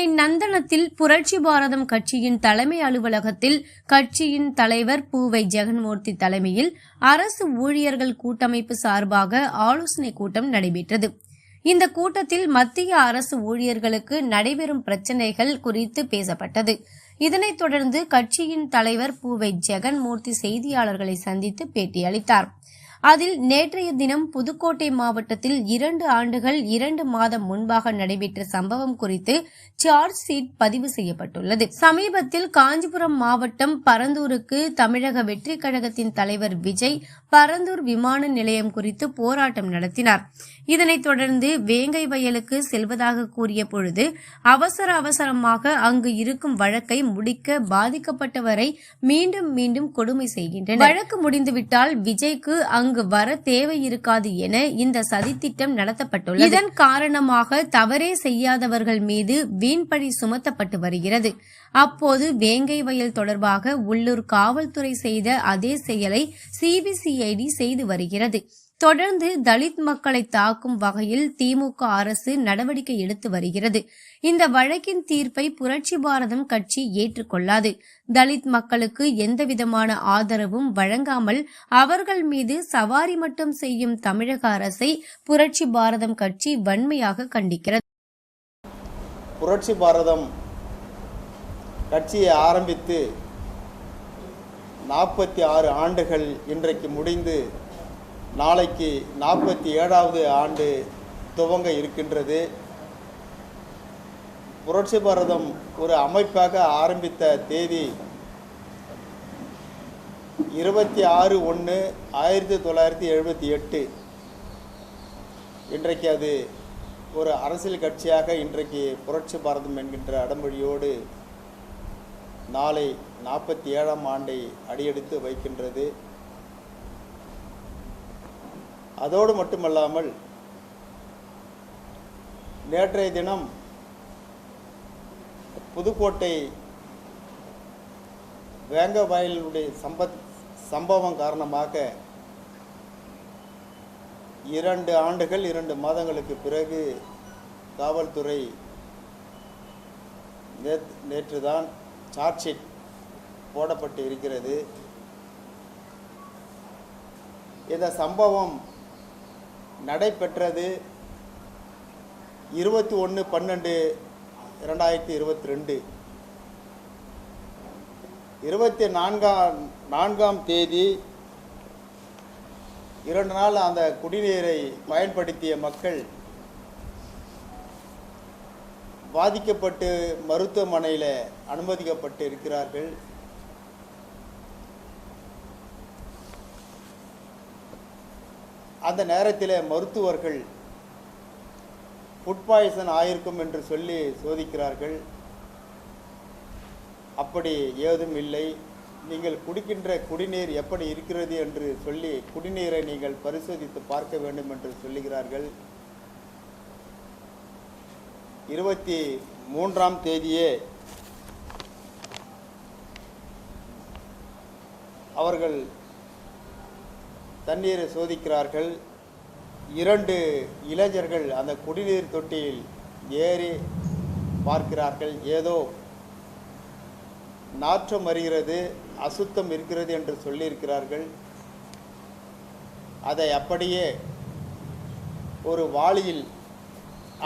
சென்னை நந்தனத்தில் புரட்சி பாரதம் கட்சியின் தலைமை அலுவலகத்தில் கட்சியின் தலைவர் பூவை ஜெகன்மூர்த்தி தலைமையில் அரசு ஊழியர்கள் கூட்டமைப்பு சார்பாக ஆலோசனைக் கூட்டம் நடைபெற்றது. இந்த கூட்டத்தில் மத்திய அரசு ஊழியர்களுக்கு நடைபெறும் பிரச்சினைகள் குறித்து பேசப்பட்டது. இதனைத் தொடர்ந்து கட்சியின் தலைவர் பூவை ஜெகன்மூர்த்தி செய்தியாளர்களை சந்தித்து பேட்டியளித்தார். அதில் நேற்றைய தினம் புதுக்கோட்டை மாவட்டத்தில் இரண்டு ஆண்டுகள் இரண்டு மாதம் முன்பாக நடைபெற்ற சம்பவம் குறித்து சார்ஜ் ஷீட் பதிவு செய்யப்பட்டுள்ளது. சமீபத்தில் காஞ்சிபுரம் மாவட்டம் பரந்தூருக்கு தமிழக வெற்றி கழகத்தின் தலைவர் விஜய் பரந்தூர் விமான நிலையம் குறித்து போராட்டம் நடத்தினார். இதனைத் தொடர்ந்து வேங்கை வயலுக்கு செல்வதாக கூறிய பொழுது அவசர அவசரமாக அங்கு இருக்கும் வழக்கை முடிக்க பாதிக்கப்பட்டவரை மீண்டும் மீண்டும் கொடுமை செய்கின்றனர். வழக்கு முடிந்துவிட்டால் விஜய்க்கு அங்கு வர தேவை இருக்காது என இந்த சதித்திட்டம் நடத்தப்பட்டுள்ளது. இதன் காரணமாக தவறே செய்யாதவர்கள் மீது வீண்பழி சுமத்தப்பட்டு வருகிறது. அப்போது வேங்கை வயல் தொடர்பாக உள்ளூர் காவல்துறை செய்த அதே செயலை சிபிசிஐடி செய்து வருகிறது. தொடர்ந்து தலித் மக்களை தாக்கும் வகையில் திமுக அரசு நடவடிக்கை எடுத்து வருகிறது. இந்த வழக்கின் தீர்ப்பை புரட்சி பாரதம் கட்சி ஏற்றுக்கொள்ளாது. தலித் மக்களுக்கு எந்தவிதமான ஆதரவும் வழங்காமல் அவர்கள் மீது சவாரி மட்டும் செய்யும் தமிழக அரசை புரட்சி பாரதம் கட்சி வன்மையாக கண்டிக்கிறது. புரட்சி பாரதம் கட்சியை ஆரம்பித்து நாற்பத்தி ஆறு ஆண்டுகள் இன்றைக்கு முடிந்து நாளைக்கு நாற்பத்தி ஏழாவது ஆண்டு துவங்க இருக்கின்றது. புரட்சி பாரதம் ஒரு அமைப்பாக ஆரம்பித்த தேதி இருபத்தி ஆறு ஒன்று ஆயிரத்தி தொள்ளாயிரத்தி எழுபத்தி எட்டு. இன்றைக்கு அது ஒரு அரசியல் கட்சியாக இன்றைக்கு புரட்சி பாரதம் என்கின்ற அடமொழியோடு நாளை நாற்பத்தி ஏழாம் ஆண்டை அடியெடுத்து வைக்கின்றது. அதோடு மட்டுமல்லாமல் நேற்றைய தினம் புதுக்கோட்டை வேங்க வயலினுடைய சம்பத் சம்பவம் காரணமாக இரண்டு ஆண்டுகள் இரண்டு மாதங்களுக்கு பிறகு காவல்துறை நேற்று நேற்றுதான் சார்ஜ் ஷீட் போடப்பட்டு இருக்கிறது. இந்த சம்பவம் நடைபெற்றது இருபத்தி ஒன்று பன்னெண்டு இரண்டாயிரத்தி இருபத்தி ரெண்டு. இருபத்தி நான்காம் நான்காம் தேதி இரண்டு நாள் அந்த குடிநீரை பயன்படுத்திய மக்கள் பாதிக்கப்பட்டு மருத்துவமனையில் அனுமதிக்கப்பட்டு இருக்கிறார்கள். அந்த நேரத்தில் மருத்துவர்கள் ஃபுட் பாய்சன் ஆயிருக்கும் என்று சொல்லி சோதிக்கிறார்கள். அப்படி ஏதும் இல்லை. நீங்கள் குடிக்கின்ற குடிநீர் எப்படி இருக்கிறது என்று சொல்லி குடிநீரை நீங்கள் பரிசோதித்து பார்க்க வேண்டும் என்று சொல்லுகிறார்கள். இருபத்தி மூன்றாம் தேதியே அவர்கள் தண்ணீரை சோதிக்கிறார்கள். இரண்டு இளைஞர்கள் அந்த குடிநீர் தொட்டியில் ஏறி பார்க்கிறார்கள். ஏதோ நாற்றம் வருகிறது அசுத்தம் இருக்கிறது என்று சொல்லியிருக்கிறார்கள். அதை அப்படியே ஒரு வாளியில்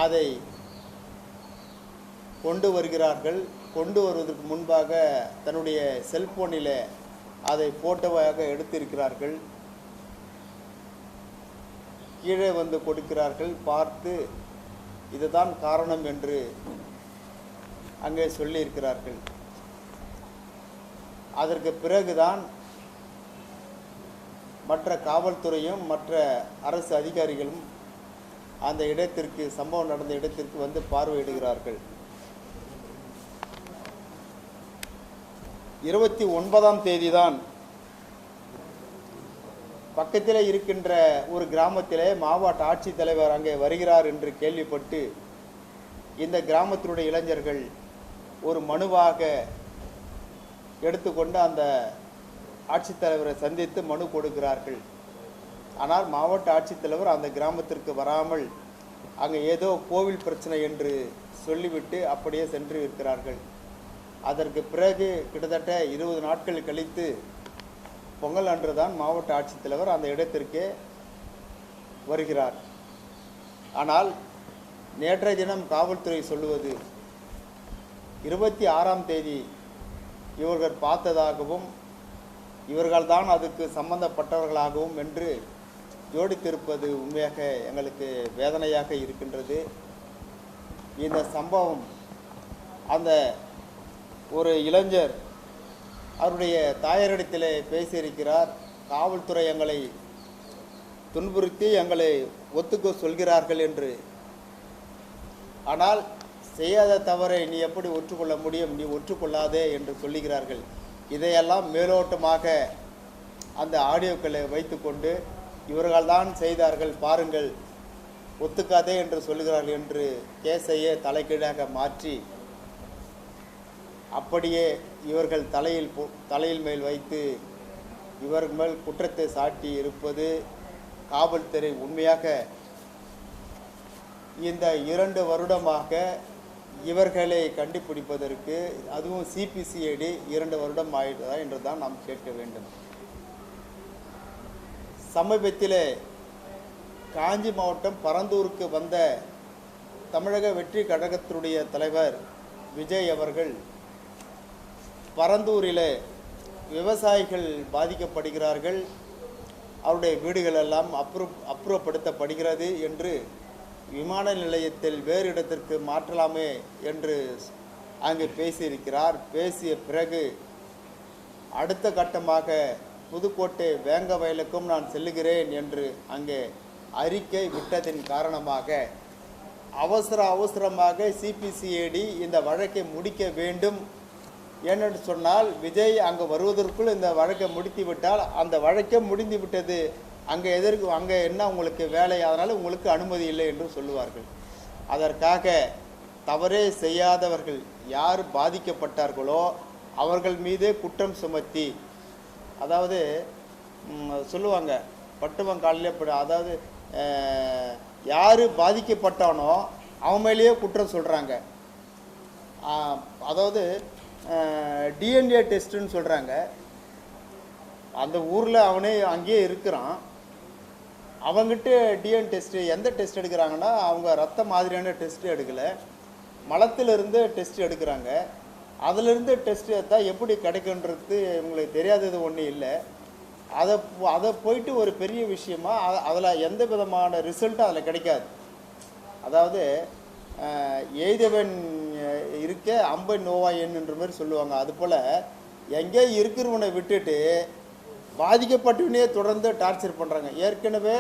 அதை கொண்டு வருகிறார்கள். கொண்டு வருவதற்கு முன்பாக தன்னுடைய செல்போனில் அதை ஃபோட்டோவாக எடுத்திருக்கிறார்கள். கீழே வந்து கொடுக்கிறார்கள். பார்த்து இதுதான் காரணம் என்று அங்கே சொல்லியிருக்கிறார்கள். அதற்கு பிறகுதான் மற்ற காவல்துறையும் மற்ற அரசு அதிகாரிகளும் அந்த இடத்திற்கு சம்பவம் நடந்த இடத்திற்கு வந்து பார்வையிடுகிறார்கள். இருபத்தி ஒன்பதாம் தேதி தான் பக்கத்தில் இருக்கின்ற ஒரு கிராமத்திலே மாவட்ட ஆட்சித்தலைவர் அங்கே வருகிறார் என்று கேள்விப்பட்டு இந்த கிராமத்தினுடைய இளைஞர்கள் ஒரு மனுவாக எடுத்துக்கொண்டு அந்த ஆட்சித்தலைவரை சந்தித்து மனு கொடுக்கிறார்கள். ஆனால் மாவட்ட ஆட்சித்தலைவர் அந்த கிராமத்திற்கு வராமல் அங்கே ஏதோ கோவில் பிரச்சனை என்று சொல்லிவிட்டு அப்படியே சென்று இருக்கிறார்கள் அதற்கு பிறகு கிட்டத்தட்ட இருபது நாட்கள் கழித்து பொங்கல் அன்றுதான் மாவட்ட ஆட்சித்தலைவர் அந்த இடத்திற்கே வருகிறார். ஆனால் நேற்றைய தினம் காவல்துறை சொல்லுவது இருபத்தி ஆறாம் தேதி இவர்கள் பார்த்ததாகவும் இவர்கள்தான் அதுக்கு சம்பந்தப்பட்டவர்களாகவும் என்று ஜோடித்திருப்பது உண்மையாக எங்களுக்கு வேதனையாக இருக்கின்றது. இந்த சம்பவம் அந்த ஒரு இளைஞர் அவருடைய தாயாரிடத்தில் பேசியிருக்கிறார். காவல்துறை எங்களை துன்புறுத்தி எங்களை ஒத்துக்க சொல்கிறார்கள் என்று. ஆனால் செய்யாத தவறை நீ எப்படி ஒற்றுக்கொள்ள முடியும்? நீ ஒற்றுக்கொள்ளாதே என்று சொல்லுகிறார்கள். இதையெல்லாம் மேலோட்டமாக அந்த ஆடியோக்களை வைத்துக்கொண்டு இவர்கள்தான் செய்தார்கள் பாருங்கள் ஒத்துக்காதே என்று சொல்கிறார்கள் என்று கேஸையே தலைகீழாக மாற்றி அப்படியே இவர்கள் தலையில் போ- தலையில் மேல் வைத்து இவர்கள் மேல் குற்றத்தை சாட்டி இருப்பது காவல்துறை உண்மையாக இந்த இரண்டு வருடமாக இவர்களை கண்டுபிடிப்பதற்கு அதுவும் சிபிசிஐடி இரண்டு வருடம் ஆயிட்டதா என்று தான் நாம் கேட்க வேண்டும். சமீபத்தில் காஞ்சி மாவட்டம் பரந்தூருக்கு வந்த தமிழக வெற்றி கழகத்தினுடைய தலைவர் விஜய் அவர்கள் பரந்தூரில் விவசாயிகள் பாதிக்கப்படுகிறார்கள். அவருடைய வீடுகள் எல்லாம் அப்புற அப்புறப்படுத்தப்படுகிறது என்று விமான நிலையத்தில் வேறு இடத்திற்கு மாற்றலாமே என்று அங்கே பேசியிருக்கிறார். பேசிய பிறகு அடுத்த கட்டமாக புதுக்கோட்டை வேங்க வயலுக்கும் நான் செல்லுகிறேன் என்று அங்கே அறிக்கை விட்டதின் காரணமாக அவசர அவசரமாக சிபிசிஐடி இந்த வழக்கை முடிக்க வேண்டும். ஏனென்று சொன்னால் விஜய் அங்கே வருவதற்குள் இந்த வழக்கை முடித்து விட்டால் அந்த வழக்கே முடிந்து விட்டது அங்கே எதற்கு அங்கே என்ன உங்களுக்கு வேலை? அதனால் உங்களுக்கு அனுமதி இல்லை என்று சொல்லுவார்கள். அதற்காக தவறே செய்யாதவர்கள் யார் பாதிக்கப்பட்டார்களோ அவர்கள் மீதே குற்றம் சுமத்தி அதாவது சொல்லுவாங்க பட்டுவங்காலில் இப்படி அதாவது யார் பாதிக்கப்பட்டானோ அவன் மேலேயே குற்றம் சொல்கிறாங்க அதாவது டிஎன்ஏ டெஸ்ட்டுன்னு சொல்கிறாங்க அந்த ஊரில் அவனே அங்கேயே இருக்கிறான். அவங்ககிட்ட டிஎன் டெஸ்ட்டு எந்த டெஸ்ட் எடுக்கிறாங்கன்னா அவங்க ரத்த மாதிரியான டெஸ்ட்டு எடுக்கலை. மலத்திலிருந்து டெஸ்ட் எடுக்கிறாங்க. அதிலிருந்து டெஸ்ட் எடுத்தால் எப்படி கிடைக்குன்றது உங்களுக்கு தெரியாதது ஒன்றும் இல்லை. அதை அதை போயிட்டு ஒரு பெரிய விஷயமா அதில் எந்த விதமான ரிசல்ட்டும் அதில் கிடைக்காது. அதாவது எய்தவன் இருக்க அம்பை நோவாயன் என்ற மாதிரி சொல்லுவாங்க. அதுபோல் எங்கே இருக்கிறவனை விட்டுட்டு பாதிக்கப்பட்டவனே தொடர்ந்து டார்ச்சர் பண்ணுறாங்க ஏற்கனவே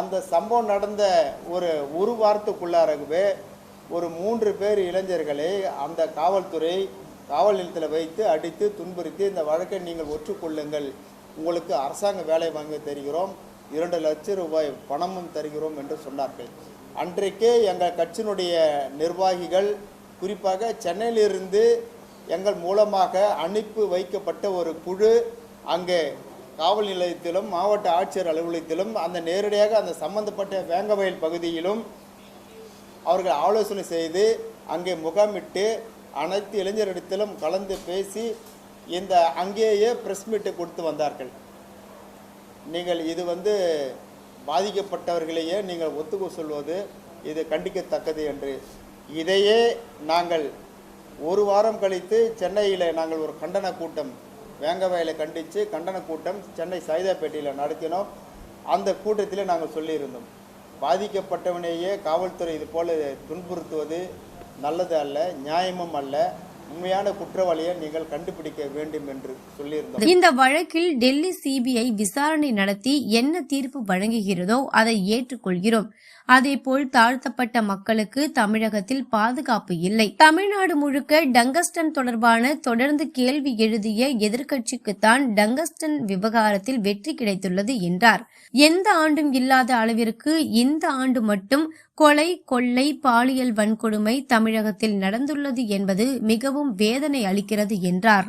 அந்த சம்பவம் நடந்த ஒரு ஒரு வாரத்துக்குள்ளாரவே ஒரு மூன்று பேர் இளைஞர்களை அந்த காவல்துறை காவல் நிலையத்தில் வைத்து அடித்து துன்புறுத்தி இந்த வழக்கை நீங்கள் ஒற்றுக்கொள்ளுங்கள். உங்களுக்கு அரசாங்க வேலை வாங்கி தருகிறோம். இரண்டு லட்சம் ரூபாய் பணமும் தருகிறோம் என்று சொன்னார்கள். அன்றைக்கே எங்கள் கட்சியினுடைய நிர்வாகிகள் குறிப்பாக சென்னையிலிருந்து எங்கள் மூலமாக அனுப்பி வைக்கப்பட்ட ஒரு குழு அங்கே காவல் நிலையத்திலும் மாவட்ட ஆட்சியர் அலுவலகத்திலும் அந்த நேரடியாக அந்த சம்பந்தப்பட்ட வேங்கவயல் பகுதியிலும் அவர்கள் ஆலோசனை செய்து அங்கே முகாமிட்டு அனைத்து இளைஞரிடத்திலும் கலந்து பேசி இந்த அங்கேயே பிரஸ் மீட்டை கொடுத்து வந்தார்கள். நீங்கள் இது வந்து பாதிக்கப்பட்டவர்களையே நீங்கள் ஒத்துக்க சொல்வது இது கண்டிக்கத்தக்கது என்று இதையே நாங்கள் ஒரு வாரம் கழித்து சென்னையில் நாங்கள் ஒரு கண்டன கூட்டம் வேங்கவயலை கண்டித்து கண்டன கூட்டம் சென்னை சைதாப்பேட்டையில் நடத்தினோம். அந்த கூட்டத்தில் நாங்கள் சொல்லியிருந்தோம். பாதிக்கப்பட்டவனையே காவல்துறை இது போல துன்புறுத்துவது நல்லது அல்ல நியாயமும் அல்ல. உண்மையான குற்றவாளியை நீங்கள் கண்டுபிடிக்க வேண்டும் என்று சொல்லியிருந்தோம். இந்த வழக்கில் டெல்லி சிபிஐ விசாரணை நடத்தி என்ன தீர்ப்பு வழங்குகிறதோ அதை ஏற்றுக்கொள்கிறோம். அதேபோல் தாழ்த்தப்பட்ட மக்களுக்கு தமிழகத்தில் பாதுகாப்பு இல்லை. தமிழ்நாடு முழுக்க டங்கஸ்டன் தொடர்பான தொடர்ந்து கேள்வி எழுதிய எதிர்க்கட்சிக்குத்தான் டங்கஸ்டன் விவகாரத்தில் வெற்றி கிடைத்துள்ளது என்றார். எந்த ஆண்டும் இல்லாத அளவிற்கு இந்த ஆண்டு மட்டும் கொலை கொள்ளை பாலியல் வன்கொடுமை தமிழகத்தில் நடந்துள்ளது என்பது மிகவும் வேதனை அளிக்கிறது என்றார்.